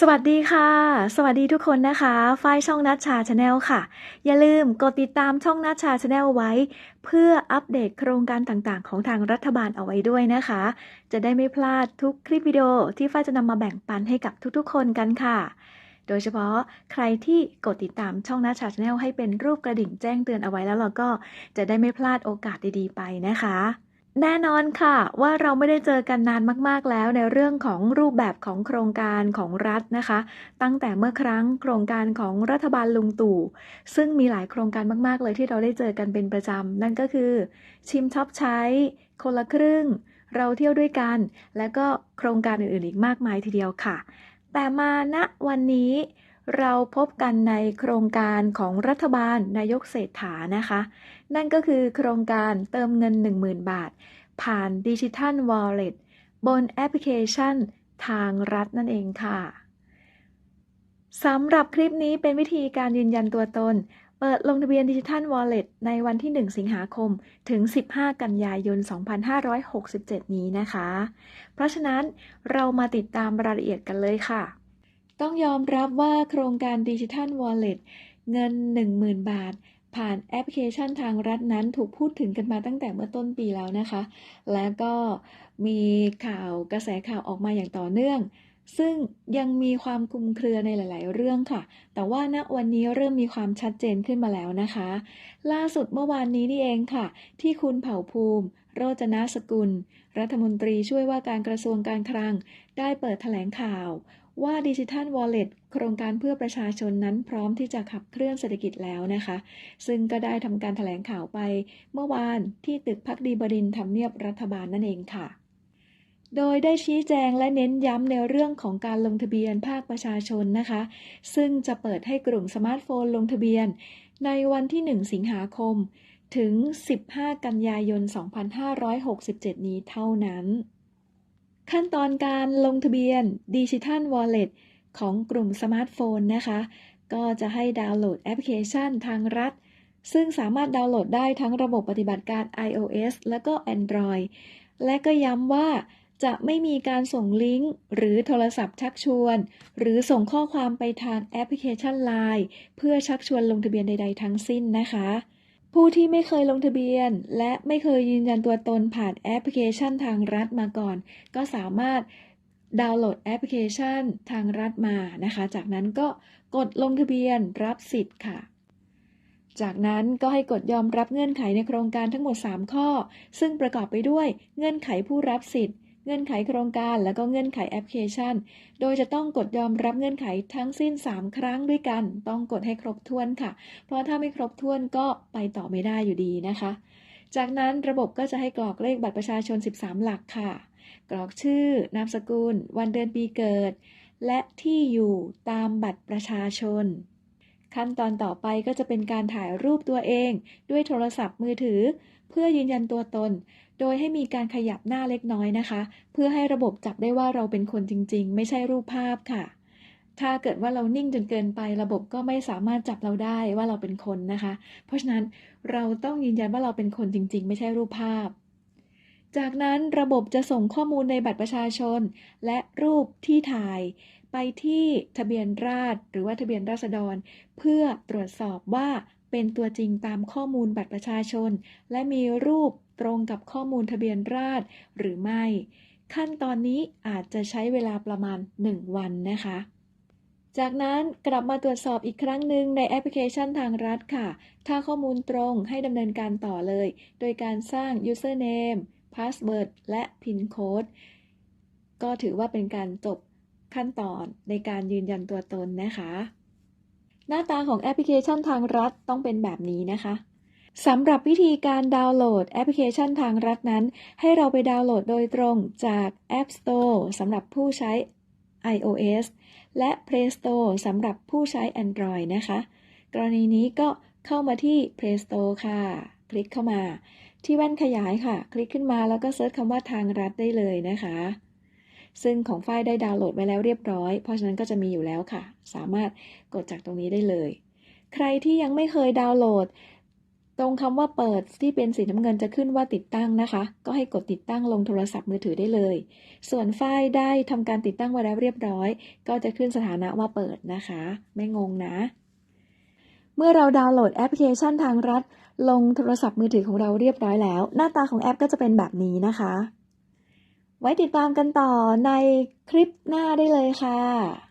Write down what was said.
สวัสดีค่ะ สวัสดีทุกคนนะคะฝ้ายช่องนัชชาชาแนลค่ะ อย่าลืมกดติดตามช่องนัชชาชาแนลไว้ เพื่ออัปเดตโครงการต่างๆ ของทางรัฐบาลเอาไว้ด้วยนะคะ จะได้ไม่พลาดทุกคลิปวิดีโอที่ฝ้ายจะนำมาแบ่งปันให้กับทุกๆ คนกันค่ะ โดยเฉพาะใครที่กดติดตามช่องนัชชาชาแนลให้เป็นรูปกระดิ่งแจ้งเตือนเอาไว้แล้วเราก็จะได้ไม่พลาดโอกาสดีๆไปนะคะ แน่นอนค่ะว่าเราไม่ได้เจอกันนานมาก ๆ แล้วในเรื่องของรูปแบบของโครงการของรัฐนะคะ ตั้งแต่เมื่อครั้งโครงการของรัฐบาลลุงตู่ ซึ่งมีหลายโครงการมาก ๆ เลยที่เราได้เจอกันเป็นประจำ นั่นก็คือ ชิมช็อปใช้ คนละครึ่ง เราเที่ยวด้วยกัน และก็โครงการอื่น ๆ อีกมากมายทีเดียวค่ะ แต่มาณวันนี้ เราพบกันในโครงการของรัฐบาลนายกเศรษฐานะคะ นั่นก็คือโครงการเติมเงิน 10,000 บาท ผ่านดิจิทัลวอลเล็ตบนแอปพลิเคชันทางรัฐนั่นเองค่ะสำหรับคลิปนี้เป็นวิธีการยืนยันตัวตน เปิดลงทะเบียนดิจิทัลวอลเล็ตในวันที่ 1 สิงหาคม ถึง 15 กันยายน 2567 นี้นะคะ เพราะฉะนั้นเรามาติดตามรายละเอียดกันเลยค่ะ ต้องยอมรับว่าโครงการดิจิทัลวอลเล็ตเงิน 10,000 บาท ผ่านแอปพลิเคชันทางรัฐนั้นถูกพูดถึงกันมาตั้งแต่เมื่อต้นปีแล้วนะคะ และก็มีข่าวกระแสข่าวออกมาอย่างต่อเนื่อง ซึ่งยังมีความคลุมเครือในหลาย ๆ เรื่องค่ะ แต่ว่าณวันนี้เริ่มมีความชัดเจนขึ้นมาแล้วนะคะ ล่าสุดเมื่อวานนี้นี่เองค่ะ ที่คุณเผ่าภูมิ โรจนสกุล รัฐมนตรีช่วยว่าการกระทรวงการคลัง ได้เปิดแถลงข่าว ว่าดิจิทัลวอลเล็ตโครงการเพื่อประชาชนนั้นพร้อมที่จะขับเคลื่อนเศรษฐกิจแล้วนะคะ ซึ่งก็ได้ทำการแถลงข่าวไป เมื่อวานที่ตึกพักดีบดินทร์ทำเนียบรัฐบาลนั่นเองค่ะโดยได้ชี้แจงและเน้นย้ำในเรื่องของการลงทะเบียนภาคประชาชนนะคะ ซึ่งจะเปิดให้กลุ่มสมาร์ทโฟนลงทะเบียน ในวันที่ 1 สิงหาคม ถึง 15 กันยายน 2567 นี้เท่านั้น ขั้นตอนการลงทะเบียนดิจิทัลวอลเล็ตของกลุ่มสมาร์ทโฟนนะคะ ก็จะให้ดาวน์โหลดแอปพลิเคชันทางรัฐ ซึ่งสามารถดาวน์โหลดได้ทั้งระบบปฏิบัติการ iOS และก็ Android และก็ย้ำว่าจะไม่มีการส่งลิงก์หรือโทรศัพท์ชักชวน หรือส่งข้อความไปทางแอปพลิเคชัน Line เพื่อชักชวนลงทะเบียนใด ๆ ทั้งสิ้นนะคะ ผู้ที่ไม่เคยลงทะเบียน และไม่เคยยืนยันตัวตนผ่านแอปพลิเคชันทางรัฐมาก่อน ก็สามารถดาวน์โหลดแอปพลิเคชันทางรัฐมานะคะ จากนั้นก็กดลงทะเบียนรับสิทธิ์ค่ะ จากนั้นก็ให้กดยอมรับเงื่อนไขในโครงการทั้งหมด 3 ข้อ ซึ่งประกอบไปด้วยเงื่อนไขผู้รับสิทธิ์ เงื่อนไขโครงการ และก็เงื่อนไขแอปพลิเคชัน โดยจะต้องกดยอมรับเงื่อนไขทั้งสิ้น 3 ครั้งด้วยกัน ต้องกดให้ครบถ้วนค่ะ เพราะถ้าไม่ครบถ้วนก็ไปต่อไม่ได้อยู่ดีนะคะ จากนั้นระบบก็จะให้กรอกเลขบัตรประชาชน 13 หลักค่ะ กรอกชื่อ นามสกุล วันเดือนปีเกิด และที่อยู่ตามบัตรประชาชน ขั้นตอนต่อไปก็จะเป็นการถ่ายรูปตัวเอง ด้วยโทรศัพท์มือถือ เพื่อยืนยันตัวตน โดยให้มีการขยับหน้าเล็กน้อยนะคะ เพื่อให้ระบบจับได้ว่าเราเป็นคนจริง ๆ ไม่ใช่รูปภาพค่ะ ถ้าเกิดว่าเรานิ่งจนเกินไประบบก็ไม่สามารถจับเราได้ว่าเราเป็นคนนะคะ เพราะฉะนั้นเราต้องยืนยันว่าเราเป็นคนจริง ๆ ไม่ใช่รูปภาพ จากนั้นระบบจะส่งข้อมูลในบัตรประชาชน และรูปที่ถ่าย ไปที่ทะเบียนราษฎรหรือว่าทะเบียนราษฎร เพื่อตรวจสอบว่าเป็นตัวจริงตามข้อมูลบัตรประชาชน และมีรูปตรงกับข้อมูลทะเบียนราษฎรหรือไม่ ขั้นตอนนี้อาจจะใช้เวลาประมาณ 1 วันนะคะ จากนั้นกลับมาตรวจสอบอีกครั้งหนึ่งในแอปพลิเคชันทางรัฐค่ะ ถ้าข้อมูลตรงให้ดำเนินการต่อเลย โดยการสร้าง username password และ pin code ก็ถือว่าเป็นการจบขั้นตอนในการยืนยันตัวตนนะคะ หน้าตาของแอปพลิเคชันทางรัฐต้องเป็นแบบนี้นะคะสำหรับวิธีการดาวน์โหลดแอปพลิเคชันทางรัฐนั้น ให้เราไปดาวน์โหลดโดยตรงจาก App Store สำหรับผู้ใช้ iOS และ Play Store สำหรับผู้ใช้ Android นะคะ กรณีนี้ก็เข้ามาที่ Play Store ค่ะ คลิกเข้ามา ที่แว่นขยายค่ะ คลิกขึ้นมาแล้วก็เซิร์ชคำว่าทางรัฐได้เลยนะคะ ซึ่งของฝ้ายได้ดาวน์โหลดไว้แล้วเรียบร้อย เพราะฉะนั้นก็จะมีอยู่แล้วค่ะ สามารถกดจากตรงนี้ได้เลย ใครที่ยังไม่เคยดาวน์โหลด ตรงคำว่าเปิดที่เป็นสีน้ำเงินจะขึ้นว่าติดตั้งนะคะ ก็ให้กดติดตั้งลงโทรศัพท์มือถือได้เลย ส่วนไฟล์ได้ทำการติดตั้งไว้แล้วเรียบร้อย ก็จะขึ้นสถานะว่าเปิดนะคะ ไม่งงนะ เมื่อเราดาวน์โหลดแอปพลิเคชันทางรัฐ ลงโทรศัพท์มือถือของเราเรียบร้อยแล้ว หน้าตาของแอปก็จะเป็นแบบนี้นะคะ ไว้ติดตามกันต่อในคลิปหน้าได้เลยค่ะ